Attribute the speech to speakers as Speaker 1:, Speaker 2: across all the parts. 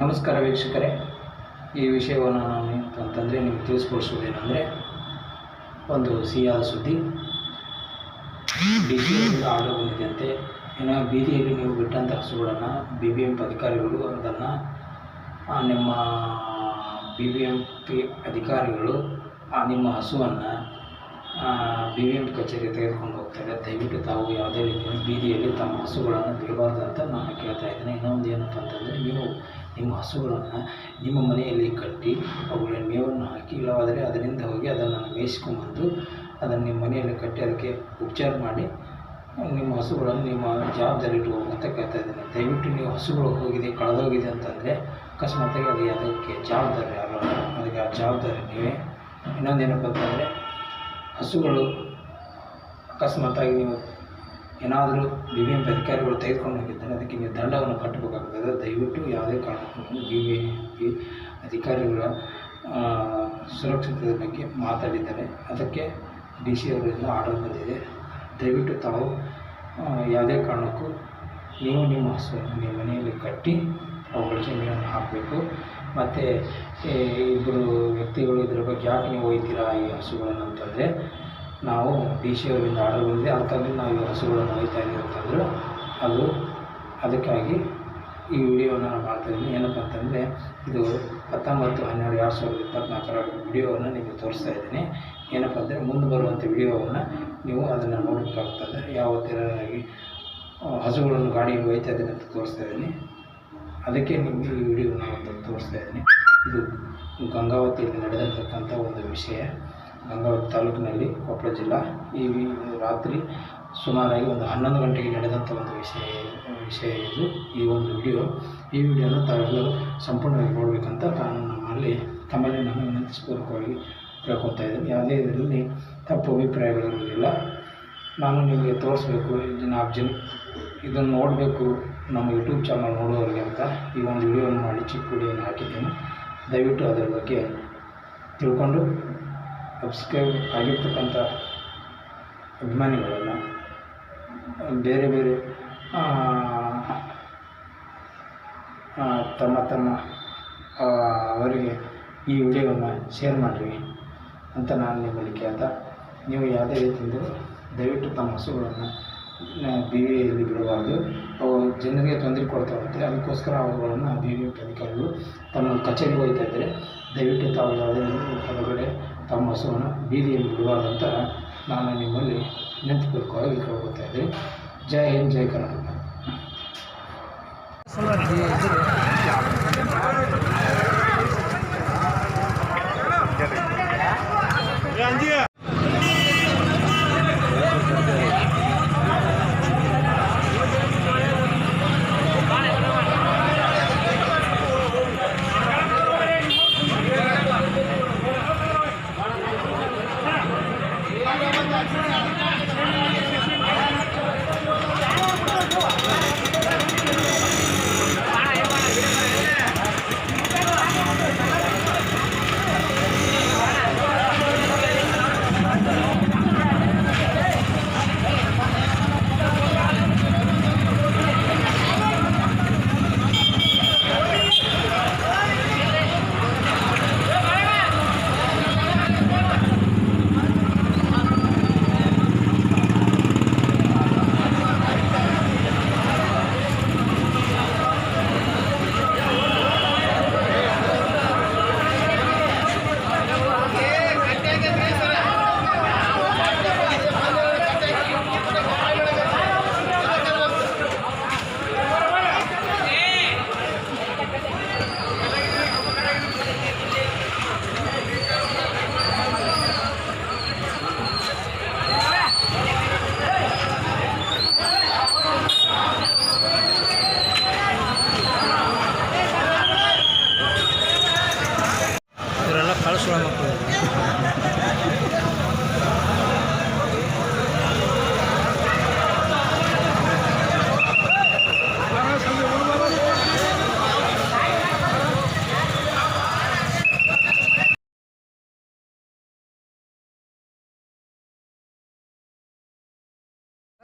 Speaker 1: ನಮಸ್ಕಾರ ವೀಕ್ಷಕರೇ. ಈ ವಿಷಯವನ್ನು ನಾನು ಅಂತಂದರೆ ನಿಮಗೆ ತಿಳಿಸ್ಕೊಡಿಸೋದೇನೆಂದರೆ ಒಂದು ಸಿಹಿಯಾದ ಸುದ್ದಿ. ಡಿ ಸಿ ಆರ್ಡರ್ ಬಂದಿದೆಯಂತೆ. ಏನೋ ಬೀದಿಯಲ್ಲಿ ನೀವು ಬಿಟ್ಟಂಥ ಹಸುಗಳನ್ನು ಬಿ ಬಿ ಎಂ ಅಧಿಕಾರಿಗಳು ಅದನ್ನು ನಿಮ್ಮ ಬಿ ಬಿ ಎಂ ಪಿ ಅಧಿಕಾರಿಗಳು, ಆ ನಿಮ್ಮ ಹಸುವನ್ನು ಬಿ ಬಿ ಎಂ ಪಿ ಕಚೇರಿ ತೆಗೆದುಕೊಂಡು ಹೋಗ್ತಾರೆ. ದಯವಿಟ್ಟು ತಾವು ಯಾವುದೇ ರೀತಿಯಲ್ಲಿ ಬೀದಿಯಲ್ಲಿ ತಮ್ಮ ಹಸುಗಳನ್ನು ಬಿಡಬಾರ್ದು ಅಂತ ನಾನು ಕೇಳ್ತಾ ಹಸುಗಳನ್ನು ನಿಮ್ಮ ಮನೆಯಲ್ಲಿ ಕಟ್ಟಿ ಅವುಗಳಿಗೆ ಮೇವನ್ನು ಹಾಕಿ, ಇಲ್ಲವಾದರೆ ಅದರಿಂದ ಹೋಗಿ ಅದನ್ನು ಮೇಯಿಸ್ಕೊಂಬಂದು ಅದನ್ನು ನಿಮ್ಮ ಮನೆಯಲ್ಲಿ ಕಟ್ಟಿ ಅದಕ್ಕೆ ಉಪಚಾರ ಮಾಡಿ ನಿಮ್ಮ ಹಸುಗಳನ್ನು ನಿಮ್ಮ ಜವಾಬ್ದಾರಿ ಅಂತ ಕೇಳ್ತಾ ಇದ್ದೀನಿ. ದಯವಿಟ್ಟು ನೀವು ಹಸುಗಳು ಹೋಗಿದೆ, ಕಳೆದೋಗಿದೆ ಅಂತಂದರೆ ಅಕಸ್ಮಾತಾಗಿ ಅದು ಅದಕ್ಕೆ ಜವಾಬ್ದಾರಿ ಯಾರು ಅದಕ್ಕೆ ಆ ಜವಾಬ್ದಾರಿ ನೀವೇ. ಇನ್ನೊಂದೇನಪ್ಪ ಅಂತಂದರೆ ಹಸುಗಳು ಅಕಸ್ಮಾತಾಗಿ ನೀವು ಏನಾದರೂ ಬಿ ಬಿ ಎಂ ಪಿ ಅಧಿಕಾರಿಗಳು ತೆಗೆದುಕೊಂಡು ಹೋಗಿದ್ದರೆ, ಅದಕ್ಕೆ ನೀವು ದಂಡವನ್ನು ಕಟ್ಟಬೇಕಾಗ್ತದೆ. ದಯವಿಟ್ಟು ಯಾವುದೇ ಕಾರಣಕ್ಕೂ ಬಿ ಬಿ ಅಧಿಕಾರಿಗಳ ಸುರಕ್ಷತೆ ಬಗ್ಗೆ ಮಾತಾಡಿದ್ದಾರೆ. ಅದಕ್ಕೆ ಡಿ ಸಿ ಅವರಿಂದ ಆರ್ಡರ್ ಬಂದಿದೆ. ದಯವಿಟ್ಟು ತಾವು ಯಾವುದೇ ಕಾರಣಕ್ಕೂ ನೀವು ನಿಮ್ಮ ಹಸುವನ್ನು ನಿಮ್ಮ ಮನೆಯಲ್ಲಿ ಕಟ್ಟಿ ಅವುಗಳಿಗೆ ನೀರನ್ನು ಹಾಕಬೇಕು. ಮತ್ತು ಇಬ್ಬರು ವ್ಯಕ್ತಿಗಳು ಇದ್ರ ಬಗ್ಗೆ ಯಾಕೆ ನೀವು ಒಯ್ತೀರಾ ಈ ಹಸುಗಳನ್ನು ಅಂತಂದರೆ ನಾವು ಡಿ ಸಿ ಅವರಿಂದ ಆರ್ಡರ್ ಬಂದಿದೆ ಅದಕ್ಕಾಗಿ ನಾವು ಈ ಹಸುಗಳನ್ನು ಒಯ್ತಾ ಇದ್ದೀವಿ ಅಂತಂದರು ಅದು ಅದಕ್ಕಾಗಿ ಈ ವಿಡಿಯೋವನ್ನು ನಾನು ಮಾಡ್ತಾಯಿದ್ದೀನಿ ಏನಪ್ಪ ಅಂತಂದರೆ ಇದು ಹತ್ತೊಂಬತ್ತು ಹನ್ನೆರಡು ಎರಡು ಸಾವಿರದ ಇಪ್ಪತ್ತ್ನಾಲ್ಕರ ವಿಡಿಯೋವನ್ನು ನಿಮಗೆ ತೋರಿಸ್ತಾ ಇದ್ದೀನಿ. ಏನಪ್ಪ ಅಂದರೆ ಮುಂದೆ ಬರುವಂಥ ವಿಡಿಯೋವನ್ನು ನೀವು ಅದನ್ನು ನೋಡಬೇಕಾಗ್ತದೆ ಯಾವ ಥರನಾಗಿ ಹಸುಗಳನ್ನು ಗಾಡಿಯಲ್ಲಿ ಒಯ್ತಾ ಇದ್ದೀನಿ ಅಂತ ತೋರಿಸ್ತಾ ಇದ್ದೀನಿ. ಅದಕ್ಕೆ ನಿಮಗೆ ಈ ವಿಡಿಯೋನ ಒಂದು ತೋರಿಸ್ತಾ ಇದ್ದೀನಿ. ಇದು ಗಂಗಾವತಿಯಲ್ಲಿ ನಡೆದಿರ್ತಕ್ಕಂಥ ಒಂದು ವಿಷಯ. ಗಂಗಾವತಿ ತಾಲೂಕಿನಲ್ಲಿ ಕೊಪ್ಪಳ ಜಿಲ್ಲಾ. ಈ ರಾತ್ರಿ ಸುಮಾರಾಗಿ ಒಂದು ಹನ್ನೊಂದು ಗಂಟೆಗೆ ನಡೆದಂಥ ಒಂದು ವಿಷಯ ವಿಷಯ ಇದು, ಈ ಒಂದು ವಿಡಿಯೋ ಈ ವಿಡಿಯೋನ ತಾವೆಲ್ಲರೂ ಸಂಪೂರ್ಣವಾಗಿ ನೋಡಬೇಕಂತ ನಾನು ನಮ್ಮಲ್ಲಿ ತಮ್ಮಲ್ಲಿ ನಾನು ವಿನಂತಿಸ್ಪೂರ್ವಕವಾಗಿ ಕೇಳ್ಕೊತಾ ಇದ್ದೀನಿ. ಯಾವುದೇ ಇದರಲ್ಲಿ ತಪ್ಪು ಅಭಿಪ್ರಾಯಗಳಿರುವುದಿಲ್ಲ ನಾನು ನಿಮಗೆ ತೋರಿಸ್ಬೇಕು ನಾಲ್ಕು ಜನ ಇದನ್ನು ನೋಡಬೇಕು, ನಮ್ಮ ಯೂಟ್ಯೂಬ್ ಚಾನಲ್ ನೋಡೋರಿಗೆ ಅಂತ ಈ ಒಂದು ವಿಡಿಯೋನ ಮಾಡಿ ಚಿಕ್ಕ ವಿಡಿಯೋನ ಹಾಕಿದ್ದೀನಿ. ದಯವಿಟ್ಟು ಅದರ ಬಗ್ಗೆ ತಿಳ್ಕೊಂಡು ಸಬ್ಸ್ಕ್ರೈಬ್ ಆಗಿರ್ತಕ್ಕಂಥ ಅಭಿಮಾನಿಗಳನ್ನು ಬೇರೆ ಬೇರೆ ತಮ್ಮ ತಮ್ಮ ಅವರಿಗೆ ಈ ವಿಡಿಯೋವನ್ನು ಶೇರ್ ಮಾಡಿರಿ ಅಂತ ನಾನು ನಿಮ್ಮಲ್ಲಿ ಕೇಳ್ತಾ, ನೀವು ಯಾವುದೇ ರೀತಿಯಿಂದ ದಯವಿಟ್ಟು ತಮ್ಮ ಹಸುಗಳನ್ನು ಬಿ ವಿಯಲ್ಲಿ ಬಿಡಬಾರ್ದು. ಅವು ಜನರಿಗೆ ತೊಂದರೆ ಕೊಡ್ತಾವಂತೆ, ಅದಕ್ಕೋಸ್ಕರ ಅವುಗಳನ್ನು ಬಿ ವಿ ಅಧಿಕಾರಿಗಳು ತಮ್ಮ ಕಚೇರಿಗೆ ಹೋಗ್ತಾ ಇದ್ದರೆ ದಯವಿಟ್ಟು ತಾವು ಯಾವುದೇ ಹೊರಗಡೆ ತಮ್ಮ ಹಸುವನ್ನು ಬೀದಿಯಲ್ಲಿ ಬಿಡುವಾಗಂತ ಅಂತ ನಾನು ನಿಮ್ಮಲ್ಲಿ ವಿನಂತಿಪೂರ್ವಕವಾಗಿ ಕೇಳ್ಕೊತಾ ಇದ್ದೀನಿ ಜೈ ಹಿಂದ್ ಜೈ ಕರ್ನಾಟಕ.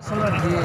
Speaker 1: Sonra diye